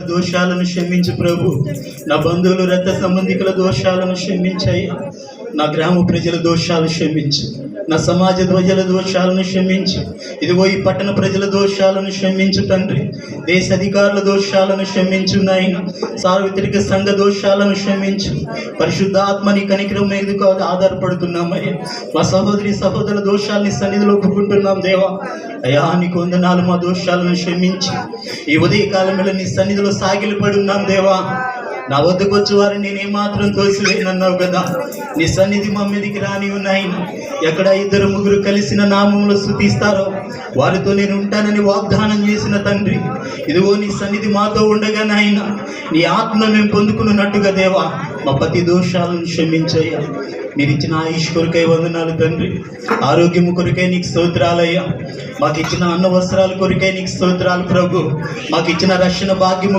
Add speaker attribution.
Speaker 1: దోషాలను క్షమించు ప్రభు. నా బంధువులు రక్త సంబంధికుల దోషాలను క్షమించయ్యా. నా గ్రామ ప్రజల దోషాలు క్షమించు. నా సమాజ ప్రజల దోషాలను క్షమించు. ఇదిగో ఈ పట్టణ ప్రజల దోషాలను క్షమించు తండ్రి. దేశ అధికారుల దోషాలను క్షమించు నాయన. సార్వత్రిక సంఘ దోషాలను క్షమించు. పరిశుద్ధాత్మని కనికరం మీద ఆధారపడుతున్నామయ్యా మా సహోదరి సహోదరుల దోషాలని సన్నిధిలో ఒప్పుకుంటున్నాం దేవా. అయా నీకు వందనాలు మా దోషాలను క్షమించి. ఈ ఉదయకాలంలో నీ సన్నిధిలో సాగిలపడి ఉన్నాం దేవా. నా వద్దకు వచ్చి వారిని నేను ఏమాత్రం తోసివేయనన్నావు కదా? నీ సన్నిధి మా రాని ఉన్నాయి. ఎక్కడ ఇద్దరు ముగ్గురు కలిసిన నామంలో స్థుతిస్తారో వారితో నేను ఉంటానని వాగ్దానం చేసిన తండ్రి. ఇదిగో నీ సన్నిధి మాతో ఉండగా నాయన నీ ఆత్మ మేము పొందుకున్నట్టుగా దేవా మా ప్రతి దోషాలను క్షమించయ్యా. మీరు ఇచ్చిన ఆయుష్ కొరకై వందనాలు తండ్రి. ఆరోగ్యము కొరకై నీకు స్తోత్రాలయ్యా. మాకు ఇచ్చిన అన్న వస్త్రాల కొరకై నీకు స్తోత్రాలు ప్రభు. మాకు ఇచ్చిన రక్షణ భాగ్యము